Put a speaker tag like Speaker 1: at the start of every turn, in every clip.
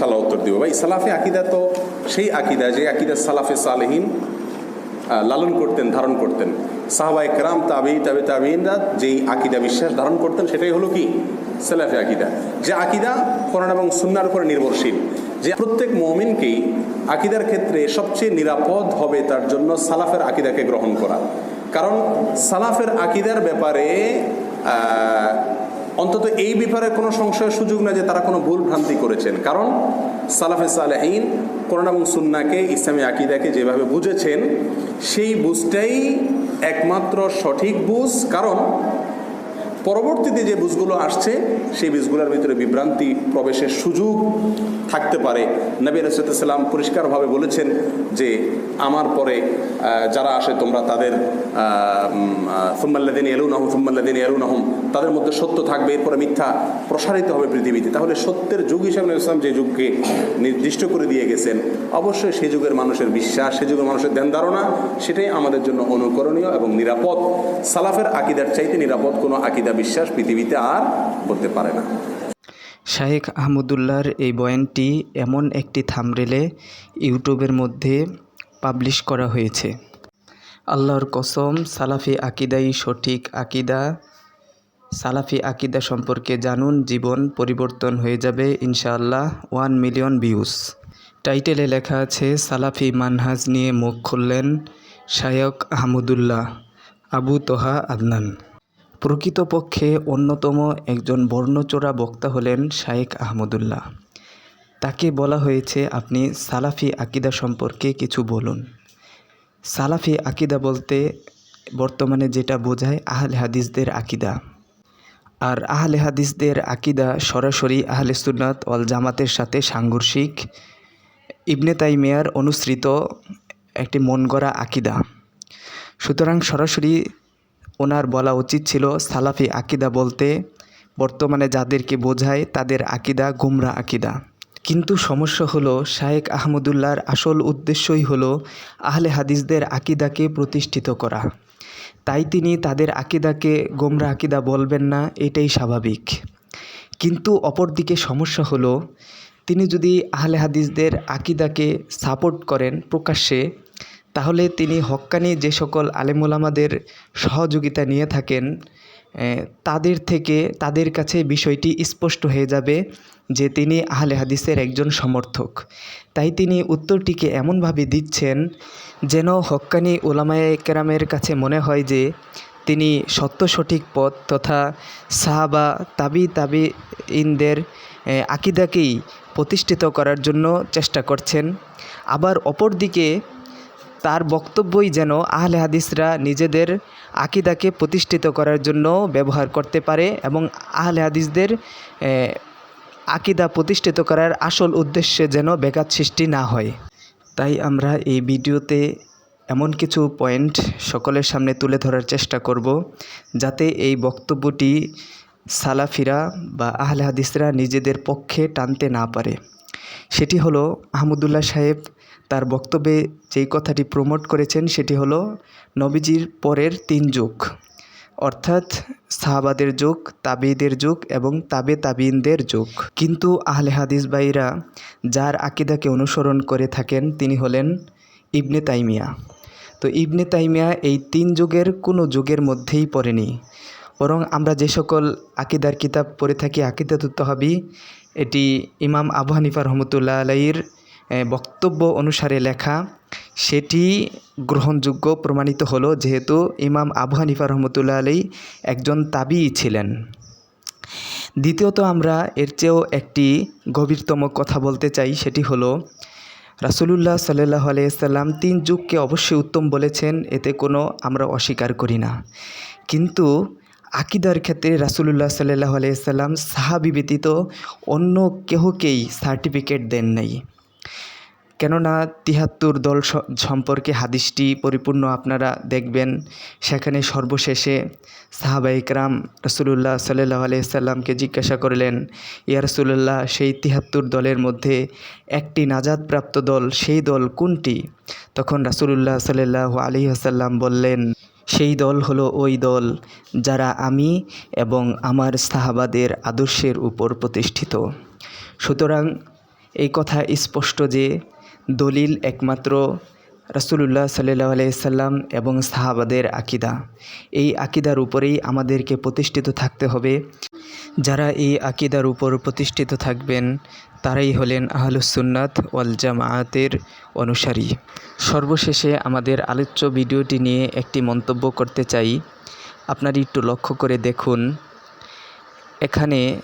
Speaker 1: ইনশাল্লাহ উত্তর দিব। ভাই, সালাফে আকিদা তো সেই আকিদা যে আকিদা সালাফে সালেহীন লালন করতেন, ধারণ করতেন। সাহাবা একরাম তাবি তাবি তাবিনরা যেই আকিদা বিশ্বাস ধারণ করতেন, সেটাই হলো কি? সালাফে আকিদা। যে আকিদা কোরআন এবং সুন্নার উপরে নির্ভরশীল। যে প্রত্যেক মমিনকেই আকিদার ক্ষেত্রে সবচেয়ে নিরাপদ হবে তার জন্য সালাফের আকিদাকে গ্রহণ করা। কারণ সালাফের আকিদার ব্যাপারে অন্তত এই ব্যাপারে কোনো সংশয়ের সুযোগ না যে তারা কোনো ভুল ভ্রান্তি করেছেন। কারণ সালাফে সালেহীন কোরআন এবং সুন্নাকে ইসলামী আকিদাকে যেভাবে বুঝেছেন, সেই বুঝটাই একমাত্র সঠিক বুঝ। কারণ পরবর্তীতে যে বুঝগুলো আসছে, সেই বীজগুলোর ভিতরে বিভ্রান্তি প্রবেশের সুযোগ থাকতে পারে। নবী রসুলাম পরিষ্কারভাবে বলেছেন যে, আমার পরে যারা আসে তোমরা তাদের ফুম্মাল্লাদিন এলু নাহম ফুম্মাল্লাদিন এলু নাহম তাদের মধ্যে সত্য থাকবে, এরপরে মিথ্যা প্রসারিত হবে পৃথিবীতে। তাহলে সত্যের যুগ হিসাবে নবী ইসলাম যে যুগকে নির্দিষ্ট করে দিয়ে গেছেন, অবশ্যই সে যুগের মানুষের বিশ্বাস সে যুগের মানুষের ধ্যান ধারণা, সেটাই আমাদের জন্য অনুকরণীয় এবং নিরাপদ। সালাফের আকিদার চাইতে নিরাপদ কোনো আকিদা বিশ্বাস পৃথিবীতে আর করতে পারে না।
Speaker 2: শাহেখ আহমদুল্লাহর এই বয়ানটি এমন একটি থামরেলে ইউটিউবের মধ্যে পাবলিশ করা হয়েছে। আল্লাহর কসম, সালাফি আকিদাই সঠিক আকিদা। সালাফি আকিদা সম্পর্কে জানুন, জীবন পরিবর্তন হয়ে যাবে ইনশাআল্লাহ, ওয়ান মিলিয়ন ভিউজ। টাইটেলে লেখা আছে, সালাফি মানহাজ নিয়ে মুখ খুললেন শায়ক আহমদুল্লাহ, আবু তোহা আদনান। প্রকৃতপক্ষে অন্যতম একজন বর্ণচোরা বক্তা হলেন শায়েক আহমদুল্লাহ। তাকে বলা হয়েছে, আপনি সালাফি আকিদা সম্পর্কে কিছু বলুন। সালাফি আকিদা বলতে বর্তমানে যেটা বোঝায়, আহলে হাদিসদের আকিদা। আর আহলে হাদিসদের আকিদা সরাসরি আহলে সুন্নাত অল জামাতের সাথে সাংঘর্ষিক। ইবনে তাইমিয়ার অনুসৃত একটি মন গড়া আকিদা। সুতরাং সরাসরি ওনার বলা উচিত ছিল, সালাফি আকিদা বলতে বর্তমানে যাদেরকে বোঝায় তাদের আকিদা গুমরা আকিদা। কিন্তু সমস্যা হলো শায়েক আহমদুল্লাহর আসল উদ্দেশ্যই হলো আহলে হাদিসদের আকিদাকে প্রতিষ্ঠিত করা। তাই তিনি তাদের আকিদাকে গোমরা আকিদা বলবেন না, এটাই স্বাভাবিক। কিন্তু অপরদিকে সমস্যা হলো, তিনি যদি আহলে হাদিসদের আকিদাকে সাপোর্ট করেন প্রকাশ্যে তাহলে তিনি হক্কানি যে সকল আলেমুলামাদের সহযোগিতা নিয়ে থাকেন তাদের থেকে, তাদের কাছে বিষয়টি স্পষ্ট হয়ে যাবে যে তিনি আহলে হাদিসের একজন সমর্থক। তাই তিনি উত্তরটিকে এমনভাবে দিচ্ছেন যেন হক্কানি ওলামায়ে কেরামের কাছে মনে হয় যে তিনি সত্য সঠিক পথ তথা সাহাবা, তাবি তাবি ইনদের আকিদাকেই প্রতিষ্ঠিত করার জন্য চেষ্টা করছেন। আবার অপরদিকে তার বক্তব্যই যেন আহলে হাদিসরা নিজেদের আকিদাকে প্রতিষ্ঠিত করার জন্য ব্যবহার করতে পারে এবং আহলে হাদিসদের আকিদা প্রতিষ্ঠিত করার আসল উদ্দেশ্যে যেন ব্যাঘাত সৃষ্টি না হয়। তাই আমরা এই ভিডিওতে এমন কিছু পয়েন্ট সকলের সামনে তুলে ধরার চেষ্টা করব, যাতে এই বক্তব্যটি সালাফিরা বা আহলে হাদিসরা নিজেদের পক্ষে টানতে না পারে। সেটি হলো আহমদুল্লাহ সাহেব তার বক্তব্যে যেই কথাটি প্রমোট করেছেন সেটি হলো, নবীজির পরের তিন যুগ। অর্থাৎ সাহাবাদের যুগ, তাবিদের যুগ এবং তাবে তাবিনদের যুগ। কিন্তু আহলে হাদিস ভাইরা যার আকিদাকে অনুসরণ করে থাকেন তিনি হলেন ইবনে তাইমিয়া। তো ইবনে তাইমিয়া এই তিন যুগের কোনো যুগের মধ্যেই পড়েনি। বরং আমরা যে সকল আকিদার কিতাব পড়ে থাকি, আকিদাতুত হবি এটি ইমাম আবু হানিফা রহমতুল্লাহ আলাইয়ের বক্তব্য অনুসারে লেখা, সেটি গ্রহণযোগ্য প্রমাণিত হলো যেহেতু ইমাম আবু হানিফা রহমতুল্লাহ আলাই একজন তাবিই ছিলেন। দ্বিতীয়ত আমরা এর চেয়েও একটি গভীরতম কথা বলতে চাই, সেটি হলো, রাসুলুল্লাহ সাল্লাহ আলাইসাল্লাম তিন যুগকে অবশ্যই উত্তম বলেছেন, এতে কোনো আমরা অস্বীকার করি না। কিন্তু আকিদার ক্ষেত্রে রাসুলুল্লাহ সাল্লাহ আলাইসাল্লাম সাহাবি ব্যতীত অন্য কেহকেই সার্টিফিকেট দেন নাই। কেননা তিহাত্তর দল সম্পর্কে হাদিসটি পরিপূর্ণ আপনারা দেখবেন। সেখানে সর্বশেষে সাহাবা ইকরাম রসুলুল্লাহ সাল্লাহ আলাইসাল্লামকে জিজ্ঞাসা করলেন, ইয়া রসুল্লাহ সেই তিহাত্তর দলের মধ্যে একটি নাজাদপ্রাপ্ত দল, সেই দল কোনটি? তখন রাসুলুল্লাহ সাল্লাহ আলী আসাল্লাম বললেন, সেই দল হলো ওই দল যারা আমি এবং আমার সাহাবাদের আদর্শের উপর প্রতিষ্ঠিত। সুতরাং এই কথা স্পষ্ট যে দলিল একমাত্র রাসূলুল্লাহ সাল্লাহ আলাইসাল্লাম এবং সাহাবাদের আকিদা। এই আকিদার উপরেই আমাদেরকে প্রতিষ্ঠিত থাকতে হবে। যারা এই আকিদার উপর প্রতিষ্ঠিত থাকবেন, তারাই হলেন আহলুসুন্নাত ওয়াল জামায়াতের অনুসারী। সর্বশেষে আমাদের আলোচ্য ভিডিওটি নিয়ে একটি মন্তব্য করতে চাই। আপনার একটু লক্ষ্য করে দেখুন। এখানে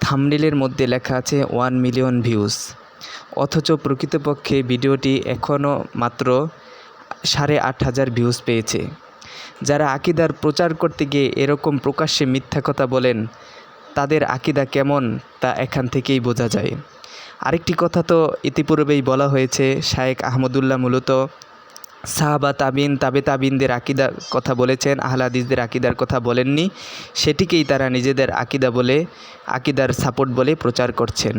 Speaker 2: থামনেলের মধ্যে লেখা আছে ওয়ান মিলিয়ন ভিউজ অথচ প্রকৃতপক্ষে ভিডিওটি এখনও মাত্র সাড়ে আট হাজার ভিউজ পেয়েছে। যারা আকিদার প্রচার করতে গিয়ে এরকম প্রকাশ্যে মিথ্যা কথা বলেন, তাদের আকিদা কেমন তা এখান থেকেই বোঝা যায়। আরেকটি কথা তো ইতিপূর্বেই বলা হয়েছে, শায়েক আহমদুল্লাহ মূলত সাহাবা তাবিন, তাবে তাবিনদের আকিদার কথা বলেছেন, আহলাদিসদের আকিদার কথা বলেননি, সেটিকেই তারা নিজেদের আকিদা বলে, আকিদার সাপোর্ট বলে প্রচার করছেন।